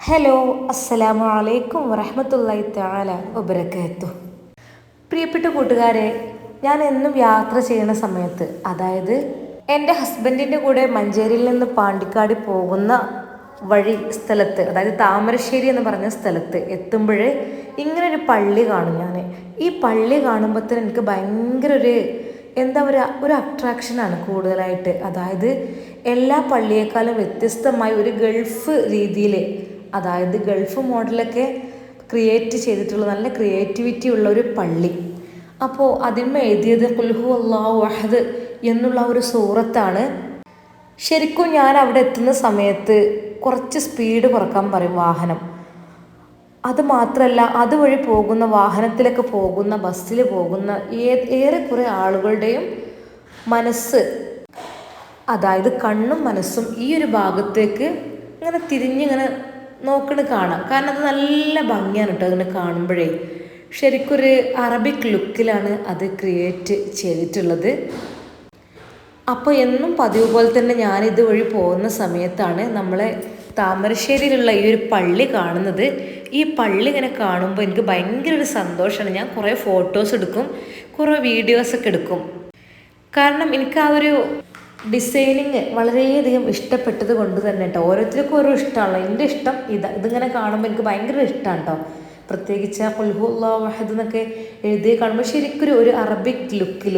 Hello അസ്സലാമു അലൈക്കും വറഹമത്തല്ലായി താല വബറകാത്തു. പ്രിയപ്പെട്ട കൂട്ടുകാരെ ഞാൻ എന്നും യാത്ര ചെയ്യുന്ന സമയത്ത് അതായത് എന്റെ ഹസ്ബൻഡിന്റെ കൂടെ മഞ്ചേരിയിൽ നിന്ന് പാണ്ടിക്കാട് പോകുന്ന വഴി സ്ഥലത്ത് അതായത് താമരശ്ശേരി എന്ന് പറഞ്ഞ സ്ഥലത്ത് എത്തുമ്പോഴേ ഇങ്ങനെ ഒരു പള്ളി കാണും ഞാൻ ഈ പള്ളി കാണുമ്പോൾ തന്നെ എനിക്ക് ഭയങ്കര ഒരു എന്താ പറയുക ഒരു അട്രാക്ഷനാണ് കൂടുതലായിട്ട്. അതായത് എല്ലാ പള്ളിയേക്കാളും വ്യത്യസ്തമായി ഒരു ഗൾഫ് രീതിയിൽ അതായത് ഗൾഫ് മോഡലൊക്കെ ക്രിയേറ്റ് ചെയ്തിട്ടുള്ള നല്ല ക്രിയേറ്റിവിറ്റി ഉള്ള ഒരു പള്ളി. അപ്പോൾ അതിന്മ എഴുതിയത് കുൽഹു അള്ളാഹു അഹദ് എന്നുള്ള ഒരു സൂറത്താണ്. ശരിക്കും ഞാൻ അവിടെ എത്തുന്ന സമയത്ത് കുറച്ച് സ്പീഡ് കുറയ്ക്കാൻ പറയും വാഹനം. അത് മാത്രമല്ല അതുവഴി പോകുന്ന വാഹനത്തിലൊക്കെ പോകുന്ന ബസ്സിൽ പോകുന്ന ഏ ഏറെക്കുറെ ആളുകളുടെയും മനസ്സ് അതായത് കണ്ണും മനസ്സും ഈ ഒരു ഭാഗത്തേക്ക് ഇങ്ങനെ തിരിഞ്ഞിങ്ങനെ നോക്കണ് കാണാം. കാരണം അത് നല്ല ഭംഗിയാണ് കേട്ടോ അതിനെ കാണുമ്പോഴേ. ശരിക്കൊരു അറബിക് ലുക്കിലാണ് അത് ക്രിയേറ്റ് ചെയ്തിട്ടുള്ളത്. അപ്പോൾ എന്നും പതിവ് പോലെ തന്നെ ഞാൻ ഇതുവഴി പോകുന്ന സമയത്താണ് നമ്മളെ താമരശ്ശേരിയിലുള്ള ഈ ഒരു പള്ളി കാണുന്നത്. ഈ പള്ളി ഇങ്ങനെ കാണുമ്പോൾ എനിക്ക് ഭയങ്കര ഒരു സന്തോഷമാണ് ഞാൻ കുറേ ഫോട്ടോസ് എടുക്കും കുറേ വീഡിയോസൊക്കെ എടുക്കും. കാരണം എനിക്ക് ആ ഒരു ഡിസൈനിങ് വളരെയധികം ഇഷ്ടപ്പെട്ടത് കൊണ്ട് തന്നെ കേട്ടോ ഓരോരുത്തർക്കും ഓരോ ഇഷ്ടമാണല്ലോ. എന്റെ ഇഷ്ടം ഇത്. ഇതിങ്ങനെ കാണുമ്പോൾ എനിക്ക് ഭയങ്കര ഇഷ്ടമാണ് കേട്ടോ പ്രത്യേകിച്ച് ആ കൊൽഹുല്ലാ വഹദ് എന്നൊക്കെ എഴുതി കാണുമ്പോൾ ശരിക്കും ഒരു അറബിക് ലുക്കിൽ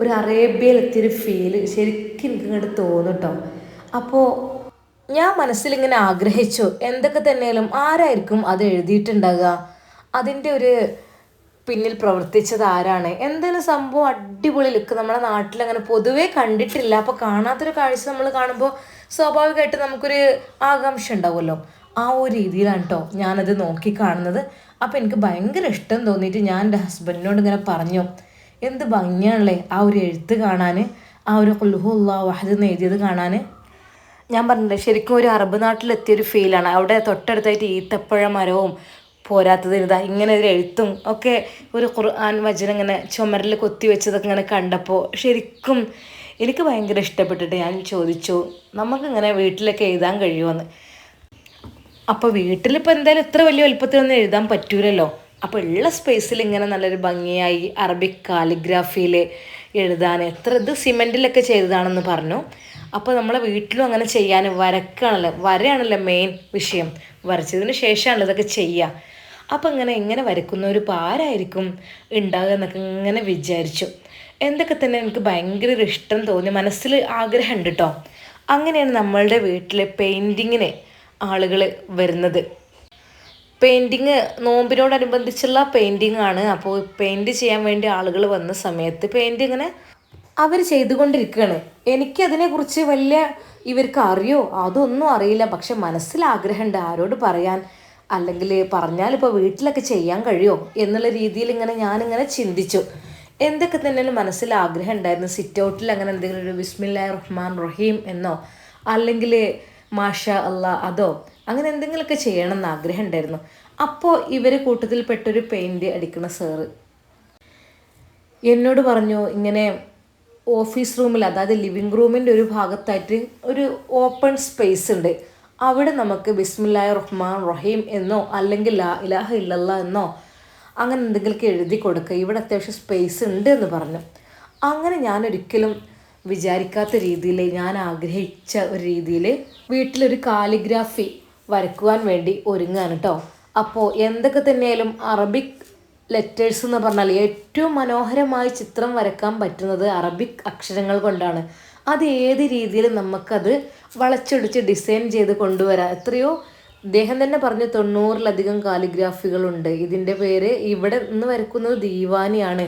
ഒരു അറേബ്യയിലെത്തിയൊരു ഫീൽ ശരിക്കും എനിക്ക് ഇങ്ങോട്ട് തോന്നും കേട്ടോ അപ്പോൾ ഞാൻ മനസ്സിലിങ്ങനെ ആഗ്രഹിച്ചു എന്തൊക്കെ തന്നെയാലും ആരായിരിക്കും അത് എഴുതിയിട്ടുണ്ടാകുക അതിന്റെ ഒരു പിന്നിൽ പ്രവർത്തിച്ചത് ആരാണ്? എന്തെങ്കിലും സംഭവം അടിപൊളി ലുക്ക്. നമ്മുടെ നാട്ടിൽ അങ്ങനെ പൊതുവേ കണ്ടിട്ടില്ല. അപ്പോൾ കാണാത്തൊരു കാഴ്ച നമ്മൾ കാണുമ്പോൾ സ്വാഭാവികമായിട്ട് നമുക്കൊരു ആകാംക്ഷ ഉണ്ടാവുമല്ലോ. ആ ഒരു രീതിയിലാണ് കേട്ടോ ഞാനത് നോക്കി കാണുന്നത്. അപ്പോൾ എനിക്ക് ഭയങ്കര ഇഷ്ടം തോന്നിയിട്ട് ഞാൻ എന്റെ ഹസ്ബൻഡിനോട് ഇങ്ങനെ പറഞ്ഞു. എന്ത് ഭംഗിയാണല്ലേ ആ ഒരു എഴുത്ത് കാണാൻ ആ ഒരു കുൽഹുല്ലാ വഹദ് എന്ന് എഴുതിയത് കാണാൻ ഞാൻ പറഞ്ഞില്ലേ ശരിക്കും ഒരു അറബ് നാട്ടിലെത്തിയൊരു ഫീലാണ് അവിടെ തൊട്ടടുത്തായിട്ട് ഈത്തപ്പഴ മരവും പോരാത്തതിന് ഇതാ ഇങ്ങനെ ഒരു എഴുത്തും ഒക്കെ ഒരു ഖുർആൻ വചനം ഇങ്ങനെ ചുമരിൽ കൊത്തി വെച്ചതൊക്കെ ഇങ്ങനെ കണ്ടപ്പോൾ ശരിക്കും എനിക്ക് ഭയങ്കര ഇഷ്ടപ്പെട്ടിട്ട് ഞാൻ ചോദിച്ചു നമുക്കിങ്ങനെ വീട്ടിലൊക്കെ എഴുതാൻ കഴിയുമെന്ന് അപ്പോൾ വീട്ടിലിപ്പോൾ എന്തായാലും ഇത്ര വലിയ വലുപ്പത്തിലൊന്നും എഴുതാൻ പറ്റൂലല്ലോ. അപ്പോൾ ഉള്ള സ്പേസിൽ ഇങ്ങനെ നല്ലൊരു ഭംഗിയായി അറബിക് കാലിഗ്രാഫിയിൽ എഴുതാൻ എത്ര ഇത് സിമെന്റിലൊക്കെ ചെയ്തതാണെന്ന് പറഞ്ഞു. അപ്പോൾ നമ്മളെ വീട്ടിലും അങ്ങനെ ചെയ്യാൻ വരക്കാണല്ലോ വരയാണല്ലോ മെയിൻ വിഷയം. വരച്ചതിന് ശേഷമാണല്ലോ ഇതൊക്കെ ചെയ്യുക അപ്പോൾ ഇങ്ങനെ എങ്ങനെ വരക്കുന്ന ഒരു പാരായിരിക്കും ഉണ്ടാകുക എന്നൊക്കെ ഇങ്ങനെ വിചാരിച്ചു. എന്തൊക്കെ തന്നെ എനിക്ക് ഭയങ്കര ഒരു ഇഷ്ടം തോന്നി. മനസ്സിൽ ആഗ്രഹം ഉണ്ട് കേട്ടോ അങ്ങനെയാണ് നമ്മളുടെ വീട്ടിലെ പെയിന്റിങ്ങിന് ആളുകൾ വരുന്നത്. പെയിന്റിങ് നോമ്പിനോടനുബന്ധിച്ചുള്ള പെയിന്റിങ് ആണ്. അപ്പോൾ പെയിന്റ് ചെയ്യാൻ വേണ്ടി ആളുകൾ വന്ന സമയത്ത് പെയിന്റ് ഇങ്ങനെ അവർ ചെയ്തുകൊണ്ടിരിക്കുകയാണ് എനിക്കതിനെക്കുറിച്ച് വലിയ ഇവർക്ക് അറിയോ അതൊന്നും അറിയില്ല. പക്ഷെ മനസ്സിൽ ആഗ്രഹമുണ്ട് ആരോട് പറയാൻ. അല്ലെങ്കിൽ പറഞ്ഞാൽ ഇപ്പോൾ വീട്ടിലൊക്കെ ചെയ്യാൻ കഴിയുമോ എന്നുള്ള രീതിയിൽ ഇങ്ങനെ ഞാനിങ്ങനെ ചിന്തിച്ചു. എന്തൊക്കെ തന്നെ മനസ്സിൽ ആഗ്രഹം ഉണ്ടായിരുന്നു? സിറ്റ് ഔട്ടിൽ അങ്ങനെ എന്തെങ്കിലും ഒരു ബിസ്മില്ലാ റഹ്മാൻ റഹീം എന്നോ? അല്ലെങ്കിൽ മാഷ അല്ല അതോ? അങ്ങനെ എന്തെങ്കിലുമൊക്കെ ചെയ്യണം എന്ന് ആഗ്രഹം ഉണ്ടായിരുന്നു. അപ്പോൾ ഇവർ കൂട്ടത്തിൽപ്പെട്ടൊരു പെയിന്റ് അടിക്കുന്ന സാറ് എന്നോട് പറഞ്ഞു ഇങ്ങനെ ഓഫീസ് റൂമിൽ അതായത് ലിവിങ് റൂമിന്റെ ഒരു ഭാഗത്തായിട്ട് ഒരു ഓപ്പൺ സ്പേസ് ഉണ്ട്. അവിടെ നമുക്ക് ബിസ്മില്ലാ റഹ്മാൻ റഹീം എന്നോ അല്ലെങ്കിൽ ലാ ഇലാഹ ഇല്ലല്ല എന്നോ അങ്ങനെ എന്തെങ്കിലുമൊക്കെ എഴുതി കൊടുക്കുക. ഇവിടെ അത്യാവശ്യം സ്പേസ് ഉണ്ട് എന്ന് പറഞ്ഞു. അങ്ങനെ ഞാൻ ഒരിക്കലും വിചാരിക്കാത്ത രീതിയിൽ ഞാൻ ആഗ്രഹിച്ച ഒരു രീതിയിൽ വീട്ടിലൊരു കാലിഗ്രാഫി വരക്കുവാൻ വേണ്ടി ഒരുങ്ങാണ് കേട്ടോ. അപ്പോൾ എന്തൊക്കെ തന്നെയാലും അറബിക് ലെറ്റേഴ്സ് എന്ന് പറഞ്ഞാൽ ഏറ്റവും മനോഹരമായി ചിത്രം വരക്കാൻ പറ്റുന്നത് അറബിക് അക്ഷരങ്ങൾ കൊണ്ടാണ്. അത് ഏത് രീതിയിൽ നമുക്കത് വളച്ചൊടിച്ച് ഡിസൈൻ ചെയ്ത് കൊണ്ടുവരാം? എത്രയോ ഇദ്ദേഹം തന്നെ പറഞ്ഞു തൊണ്ണൂറിലധികം കാലിഗ്രാഫികളുണ്ട്. ഇതിന്റെ പേര് ഇവിടെ നിന്ന് വരക്കുന്നത് ദീവാനിയാണ്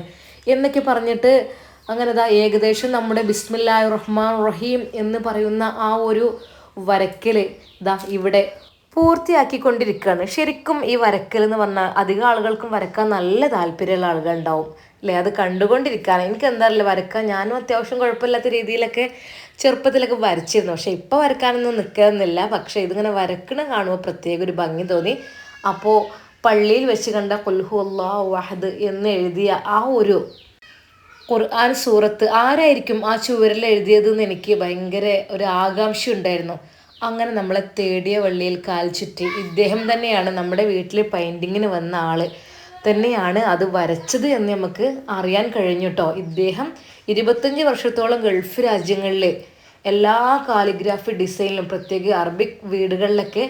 എന്നൊക്കെ പറഞ്ഞിട്ട് അങ്ങനെ ദാ ഏകദേശം നമ്മുടെ ബിസ്മില്ലാ റഹ്മാൻ റഹീം എന്ന് പറയുന്ന ആ ഒരു വരക്കൽ ദാ ഇവിടെ പൂർത്തിയാക്കിക്കൊണ്ടിരിക്കുകയാണ്. ശരിക്കും ഈ വരക്കൽ എന്ന് പറഞ്ഞാൽ അധികം ആളുകൾക്കും വരക്കാൻ നല്ല താല്പര്യമുള്ള ആളുകൾ ഉണ്ടാവും അല്ലേ? അത് കണ്ടുകൊണ്ടിരിക്കുകയാണ്. എനിക്ക് എന്താ അറിയില്ല വരക്കാൻ ഞാനും അത്യാവശ്യം കുഴപ്പമില്ലാത്ത രീതിയിലൊക്കെ ചെറുപ്പത്തിലൊക്കെ വരച്ചിരുന്നു. പക്ഷേ ഇപ്പോൾ വരക്കാനൊന്നും നിൽക്കുന്നില്ല. പക്ഷേ ഇതിങ്ങനെ വരക്കണ കാണുമ്പോൾ പ്രത്യേക ഒരു ഭംഗി തോന്നി. അപ്പോൾ പള്ളിയിൽ വെച്ച് കണ്ട കൊൽഹു അല്ലാ വഹദ് എന്ന് എഴുതിയ ആ ഒരു ഖുർആൻ സൂറത്ത് ആരായിരിക്കും ആ ചുവരിൽ എഴുതിയതെന്ന് എനിക്ക് ഭയങ്കര ഒരു ആകാംക്ഷ ഉണ്ടായിരുന്നു അങ്ങനെ നമ്മളെ തേടിയ വള്ളിയിൽ കാൽ ചുറ്റി ഇദ്ദേഹം തന്നെയാണ് നമ്മുടെ വീട്ടിൽ പെയിന്റിങ്ങിന് വന്ന ആൾ തന്നെയാണ് അത് വരച്ചത് എന്ന് നമുക്ക് അറിയാൻ കഴിഞ്ഞു കേട്ടോ ഇദ്ദേഹം ഇരുപത്തഞ്ച് വർഷത്തോളം ഗൾഫ് രാജ്യങ്ങളിൽ എല്ലാ കാലിഗ്രാഫി ഡിസൈനിലും പ്രത്യേക അറബിക് വീടുകളിലൊക്കെ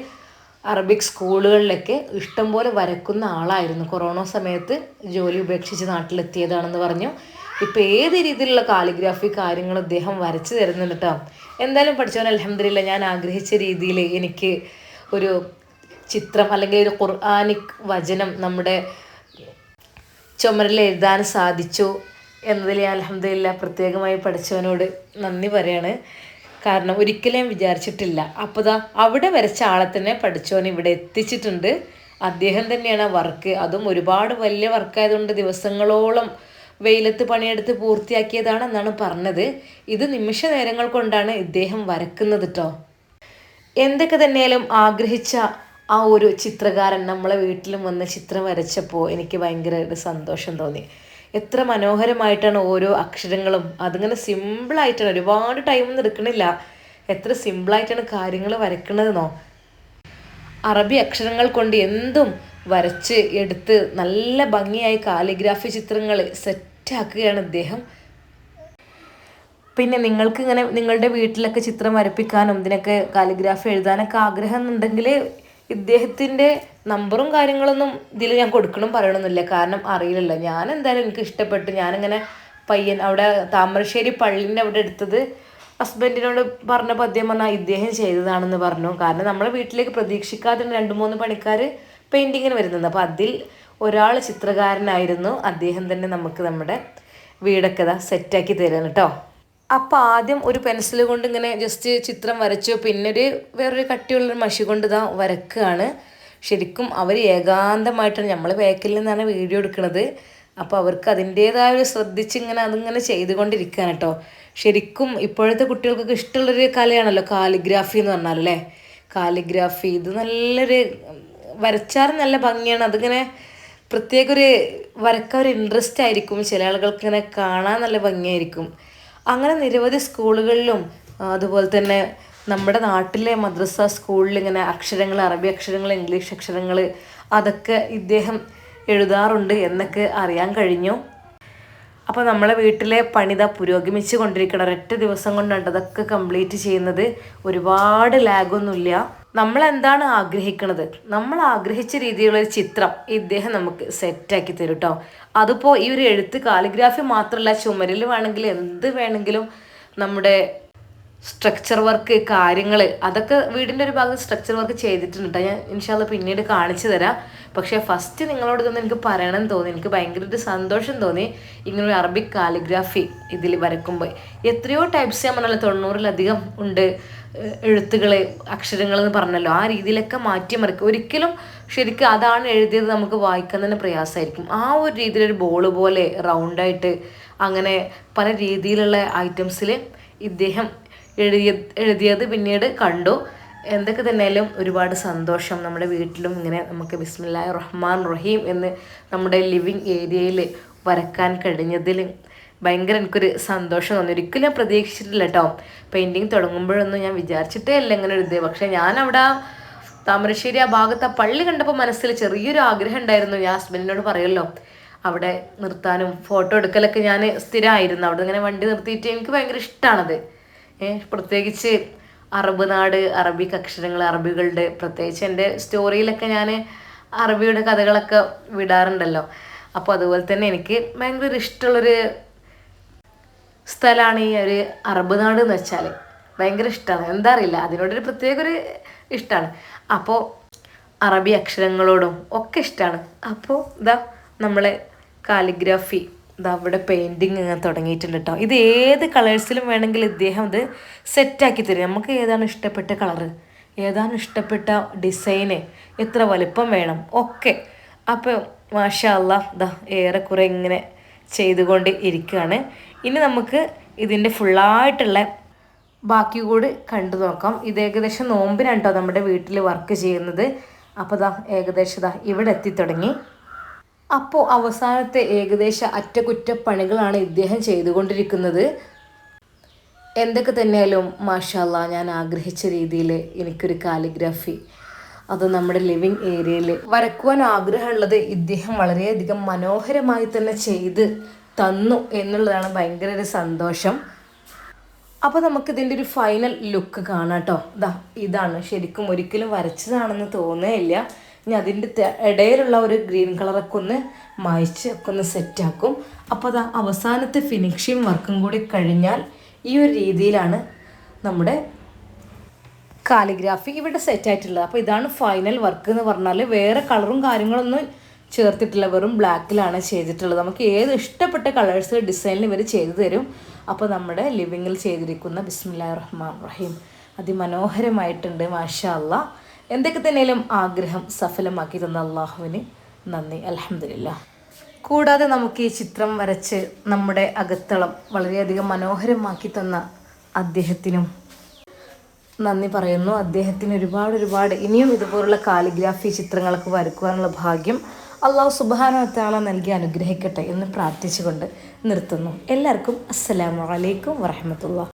അറബിക് സ്കൂളുകളിലൊക്കെ ഇഷ്ടംപോലെ വരക്കുന്ന ആളായിരുന്നു. കൊറോണ സമയത്ത് ജോലി ഉപേക്ഷിച്ച് നാട്ടിലെത്തിയതാണെന്ന് പറഞ്ഞു. ഇപ്പം ഏത് രീതിയിലുള്ള കാലിഗ്രാഫി കാര്യങ്ങൾ അദ്ദേഹം വരച്ചു തരുന്നുണ്ട് കേട്ടോ എന്തായാലും പഠിച്ചവൻ അലഹമില്ല ഞാൻ ആഗ്രഹിച്ച രീതിയിൽ എനിക്ക് ഒരു ചിത്രം അല്ലെങ്കിൽ ഒരു ഖുർആാനിക് വചനം നമ്മുടെ ചുമരിൽ എഴുതാൻ സാധിച്ചു എന്നതിൽ ഞാൻ അലഹമില്ല പ്രത്യേകമായി പഠിച്ചവനോട് നന്ദി പറയാണ്. കാരണം ഒരിക്കലും വിചാരിച്ചിട്ടില്ല. അപ്പോൾ ദാ അവിടെ വരച്ച ആളെ തന്നെ പഠിച്ചവൻ ഇവിടെ എത്തിച്ചിട്ടുണ്ട്. അദ്ദേഹം തന്നെയാണ് ആ വർക്ക് അതും ഒരുപാട് വലിയ വർക്കായതുകൊണ്ട് ദിവസങ്ങളോളം വെയിലത്ത് പണിയെടുത്ത് പൂർത്തിയാക്കിയതാണെന്നാണ് പറഞ്ഞത്. ഇത് നിമിഷ നേരങ്ങൾ കൊണ്ടാണ് ഇദ്ദേഹം വരക്കുന്നത് കേട്ടോ എന്തൊക്കെ തന്നെയാലും ആഗ്രഹിച്ച ആ ഒരു ചിത്രകാരൻ നമ്മളെ വീട്ടിലും വന്ന് ചിത്രം വരച്ചപ്പോൾ എനിക്ക് ഭയങ്കര ഒരു സന്തോഷം തോന്നി. എത്ര മനോഹരമായിട്ടാണ് ഓരോ അക്ഷരങ്ങളും അതിങ്ങനെ സിമ്പിളായിട്ടാണ് ഒരുപാട് ടൈമൊന്നും എടുക്കണില്ല. എത്ര സിമ്പിളായിട്ടാണ് കാര്യങ്ങൾ വരക്കണതെന്നോ. അറബി അക്ഷരങ്ങൾ കൊണ്ട് എന്തും വരച്ച് എടുത്ത് നല്ല ഭംഗിയായി കാലിഗ്രാഫി ചിത്രങ്ങൾ സെറ്റാക്കുകയാണ് അദ്ദേഹം പിന്നെ നിങ്ങൾക്ക് ഇങ്ങനെ നിങ്ങളുടെ വീട്ടിലൊക്കെ ചിത്രം വരപ്പിക്കാനും ഇതിനൊക്കെ കാലിഗ്രാഫി എഴുതാനൊക്കെ ആഗ്രഹം എന്നുണ്ടെങ്കിൽ ഇദ്ദേഹത്തിന്റെ നമ്പറും കാര്യങ്ങളൊന്നും ഇതിൽ ഞാൻ കൊടുക്കണം പറയണമെന്നില്ല കാരണം അറിയില്ലല്ലോ. ഞാൻ എന്തായാലും എനിക്ക് ഇഷ്ടപ്പെട്ടു. ഞാനിങ്ങനെ പയ്യൻ അവിടെ താമരശ്ശേരി പള്ളിന്റെ അവിടെ എടുത്തത് ഹസ്ബൻഡിനോട് പറഞ്ഞ പദ്യം പറഞ്ഞാൽ ഇദ്ദേഹം ചെയ്തതാണെന്ന് പറഞ്ഞു. കാരണം നമ്മളെ വീട്ടിലേക്ക് പ്രതീക്ഷിക്കാതെ രണ്ട് മൂന്ന് പണിക്കാർ പെയിന്റിങ്ങിന് വരുന്നത്. അപ്പോൾ അതിൽ ഒരാൾ ചിത്രകാരനായിരുന്നു. അദ്ദേഹം തന്നെ നമുക്ക് നമ്മുടെ വീടൊക്കെ സെറ്റാക്കി തരുന്നു കേട്ടോ അപ്പോൾ ആദ്യം ഒരു പെൻസിൽ കൊണ്ട് ഇങ്ങനെ ജസ്റ്റ് ചിത്രം വരച്ചു. പിന്നെ ഒരു വേറൊരു കട്ടിയുള്ളൊരു മഷി കൊണ്ട് ഇതാ വരക്കുകയാണ്. ശരിക്കും അവർ ഏകാന്തമായിട്ടാണ്. നമ്മൾ ബാക്കിൽ നിന്നാണ് വീഡിയോ എടുക്കുന്നത് അപ്പോൾ അവർക്ക് അതിന്റേതായ ഒരു ശ്രദ്ധിച്ച് ഇങ്ങനെ അതിങ്ങനെ ചെയ്തുകൊണ്ടിരിക്കുകയാണ് കേട്ടോ ശരിക്കും ഇപ്പോഴത്തെ കുട്ടികൾക്കൊക്കെ ഇഷ്ടമുള്ളൊരു കലയാണല്ലോ കാലിഗ്രാഫി എന്ന് പറഞ്ഞാൽ അല്ലേ കാലിഗ്രാഫി ഇത് നല്ലൊരു വരച്ചാൽ നല്ല ഭംഗിയാണ്. അതിങ്ങനെ പ്രത്യേക ഒരു വരക്കാൻ ഒരു ഇൻട്രസ്റ്റ് ആയിരിക്കും. ചില ആളുകൾക്ക് ഇങ്ങനെ കാണാൻ നല്ല ഭംഗിയായിരിക്കും. അങ്ങനെ നിരവധി സ്കൂളുകളിലും അതുപോലെ തന്നെ നമ്മുടെ നാട്ടിലെ മദ്രസ സ്കൂളിൽ ഇങ്ങനെ അക്ഷരങ്ങൾ അറബി അക്ഷരങ്ങൾ ഇംഗ്ലീഷ് അക്ഷരങ്ങൾ അതൊക്കെ ഇദ്ദേഹം എഴുതാറുണ്ട് എന്നൊക്കെ അറിയാൻ കഴിഞ്ഞു. അപ്പോൾ നമ്മളെ വീട്ടിലെ പണിത പുരോഗമിച്ച് കൊണ്ടിരിക്കണം ഒരൊറ്റ ദിവസം കൊണ്ടാണ് അതൊക്കെ കംപ്ലീറ്റ് ചെയ്യുന്നത്. ഒരുപാട് ലാഗൊന്നുമില്ല നമ്മൾ എന്താണ് ആഗ്രഹിക്കുന്നത് നമ്മൾ ആഗ്രഹിച്ച രീതിയിലുള്ള ഒരു ചിത്രം ഇദ്ദേഹം നമുക്ക് സെറ്റാക്കി തരും കേട്ടോ അതിപ്പോൾ ഈ ഒരു എഴുത്ത് കാലിഗ്രാഫി മാത്രമല്ല ചുമരിൽ വേണമെങ്കിൽ എന്ത് വേണമെങ്കിലും നമ്മുടെ സ്ട്രക്ചർ വർക്ക് കാര്യങ്ങൾ അതൊക്കെ വീടിന്റെ ഒരു ഭാഗം സ്ട്രക്ചർ വർക്ക് ചെയ്തിട്ടുണ്ട് ഞാൻ ഇൻഷാല്ല പിന്നീട് കാണിച്ചു തരാം. പക്ഷേ ഫസ്റ്റ് നിങ്ങളോട് തന്നെ എനിക്ക് പറയണമെന്ന് തോന്നി. എനിക്ക് ഭയങ്കര ഒരു സന്തോഷം തോന്നി. ഇങ്ങനെ ഒരു അറബിക് കാലിഗ്രാഫി ഇതിൽ വരക്കുമ്പോൾ. എത്രയോ ടൈപ്സ് ഞാൻ പറഞ്ഞല്ലോ തൊണ്ണൂറിലധികം ഉണ്ട് എഴുത്തുകൾ അക്ഷരങ്ങൾ എന്ന് പറഞ്ഞല്ലോ. ആ രീതിയിലൊക്കെ മാറ്റി മറിക്കും ഒരിക്കലും ശരിക്കും അതാണ് എഴുതിയത് നമുക്ക് വായിക്കാൻ തന്നെ പ്രയാസമായിരിക്കും. ആ ഒരു രീതിയിലൊരു ബോൾ പോലെ റൗണ്ടായിട്ട് അങ്ങനെ പല രീതിയിലുള്ള ഐറ്റംസിൽ ഇദ്ദേഹം എഴുതിയ എഴുതിയത് പിന്നീട് കണ്ടു. എന്തൊക്കെ തന്നെയാലും ഒരുപാട് സന്തോഷം നമ്മുടെ വീട്ടിലും ഇങ്ങനെ നമുക്ക് ബിസ്മില്ലാ റഹ്മാൻ റഹീം എന്ന് നമ്മുടെ ലിവിങ് ഏരിയയിൽ വരക്കാൻ കഴിഞ്ഞതിൽ ഭയങ്കര എനിക്കൊരു സന്തോഷം തോന്നി. ഒരിക്കലും ഞാൻ പ്രതീക്ഷിച്ചിട്ടില്ല കേട്ടോ. പെയിന്റിങ് തുടങ്ങുമ്പോഴൊന്നും ഞാൻ വിചാരിച്ചിട്ടേ അല്ല ഇങ്ങനെ ഒരു ഇത്. പക്ഷേ ഞാൻ അവിടെ താമരശ്ശേരി ആ ഭാഗത്ത് ആ പള്ളി കണ്ടപ്പോൾ മനസ്സിൽ ചെറിയൊരു ആഗ്രഹം ഉണ്ടായിരുന്നു. ഞാൻ ഹസ്ബൻഡിനോട് പറയുമല്ലോ അവിടെ നിർത്താനും ഫോട്ടോ എടുക്കലൊക്കെ ഞാൻ സ്ഥിരമായിരുന്നു. അവിടെ ഇങ്ങനെ വണ്ടി നിർത്തിയിട്ട് എനിക്ക് ഭയങ്കര ഇഷ്ടമാണത് പ്രത്യേകിച്ച് അറബ് നാട് അറബിക് അക്ഷരങ്ങൾ അറബികളുടെ പ്രത്യേകിച്ച് എന്റെ സ്റ്റോറിയിലൊക്കെ ഞാൻ അറബിയുടെ കഥകളൊക്കെ വിടാറുണ്ടല്ലോ. അപ്പോൾ അതുപോലെ തന്നെ എനിക്ക് ഭയങ്കര ഇഷ്ടമുള്ളൊരു സ്ഥലമാണ് ഈ ഒരു അറബ് നാട് എന്ന് വെച്ചാൽ ഭയങ്കര ഇഷ്ടമാണ്. എന്താ അറിയില്ല. അതിനോടൊരു പ്രത്യേക ഒരു ഇഷ്ടമാണ്. അപ്പോൾ അറബി അക്ഷരങ്ങളോടും ഒക്കെ ഇഷ്ടമാണ്. അപ്പോൾ ഇതാ നമ്മളെ കാലിഗ്രാഫി. അവിടെ പെയിന്റിങ് ഇങ്ങനെ തുടങ്ങിയിട്ടുണ്ട് കേട്ടോ ഇത് ഏത് കളേഴ്സിലും വേണമെങ്കിൽ ഇദ്ദേഹം ഇത് സെറ്റാക്കി തരും. നമുക്ക് ഏതാണ് ഇഷ്ടപ്പെട്ട കളർ ഏതാണ് ഇഷ്ടപ്പെട്ട ഡിസൈന് എത്ര വലുപ്പം വേണം? ഒക്കെ. അപ്പോൾ മാഷാ ഇതാ ഏറെക്കുറെ ഇങ്ങനെ ചെയ്തുകൊണ്ട് ഇരിക്കുകയാണ്. ഇനി നമുക്ക് ഇതിന്റെ ഫുള്ളായിട്ടുള്ള ബാക്കി കൂടി കണ്ടു നോക്കാം. ഇത് ഏകദേശം നോമ്പിനാണ് കേട്ടോ നമ്മുടെ വീട്ടിൽ വർക്ക് ചെയ്യുന്നത്. അപ്പോൾ ദാ ഏകദേശം ദാ ഇവിടെ എത്തിത്തുടങ്ങി അപ്പോൾ അവസാനത്തെ ഏകദേശ അറ്റകുറ്റപ്പണികളാണ് ഇദ്ദേഹം ചെയ്തുകൊണ്ടിരിക്കുന്നത്. എന്തൊക്കെ തന്നെയാലും മാഷാല്ല ഞാൻ ആഗ്രഹിച്ച രീതിയിൽ എനിക്കൊരു കാലിഗ്രാഫി അത് നമ്മുടെ ലിവിങ് ഏരിയയിൽ വരക്കുവാൻ ആഗ്രഹമുള്ളത് ഇദ്ദേഹം വളരെയധികം മനോഹരമായി തന്നെ ചെയ്ത് തന്നു എന്നുള്ളതാണ് ഭയങ്കര ഒരു സന്തോഷം. അപ്പോൾ നമുക്ക് ഇതിന്റെ ഒരു ഫൈനൽ ലുക്ക് കാണാം കേട്ടോ. ഇതാ ഇതാണ്. ശരിക്കും ഒരിക്കലും വരച്ചതാണെന്ന് തോന്നുകയില്ല. ഇനി അതിന്റെ ഇടയിലുള്ള ഒരു ഗ്രീൻ കളറൊക്കെ ഒന്ന് മായ്ച്ച് ഒക്കെ ഒന്ന് സെറ്റാക്കും അപ്പോൾ അത് അവസാനത്തെ ഫിനിഷിങ് വർക്കും കൂടി കഴിഞ്ഞാൽ ഈ ഒരു രീതിയിലാണ് നമ്മുടെ കാലിഗ്രാഫി ഇവിടെ സെറ്റായിട്ടുള്ളത് അപ്പോൾ ഇതാണ് ഫൈനൽ വർക്ക് എന്ന് പറഞ്ഞാൽ വേറെ കളറും കാര്യങ്ങളൊന്നും ചേർത്തിട്ടില്ല. വെറും ബ്ലാക്കിലാണ് ചെയ്തിട്ടുള്ളത്. നമുക്ക് ഏത് ഇഷ്ടപ്പെട്ട കളേഴ്സ് ഡിസൈനിൽ ഇവർ ചെയ്തു തരും. അപ്പോൾ നമ്മുടെ ലിവിങ്ങിൽ ചെയ്തിരിക്കുന്ന ബിസ്മില്ലാ റഹ്മാൻ റഹീം അതിമനോഹരമായിട്ടുണ്ട് മാഷാ അല്ലാ എന്തൊക്കെ തന്നെയാലും ആഗ്രഹം സഫലമാക്കി തന്ന അള്ളാഹുവിന് നന്ദി. അലഹമില്ല കൂടാതെ നമുക്ക് ഈ ചിത്രം വരച്ച് നമ്മുടെ അകത്തളം വളരെയധികം മനോഹരമാക്കി തന്ന അദ്ദേഹത്തിനും നന്ദി പറയുന്നു. അദ്ദേഹത്തിന് ഒരുപാട് ഒരുപാട് ഇനിയും ഇതുപോലുള്ള കാലിഗ്രാഫി ചിത്രങ്ങളൊക്കെ വരക്കുവാനുള്ള ഭാഗ്യം അള്ളാഹു സുബാനത്താളെ നൽകി അനുഗ്രഹിക്കട്ടെ എന്ന് പ്രാർത്ഥിച്ചുകൊണ്ട് നിർത്തുന്നു. എല്ലാവർക്കും അസ്സലാമു അലൈക്കും വറഹമത്തുള്ള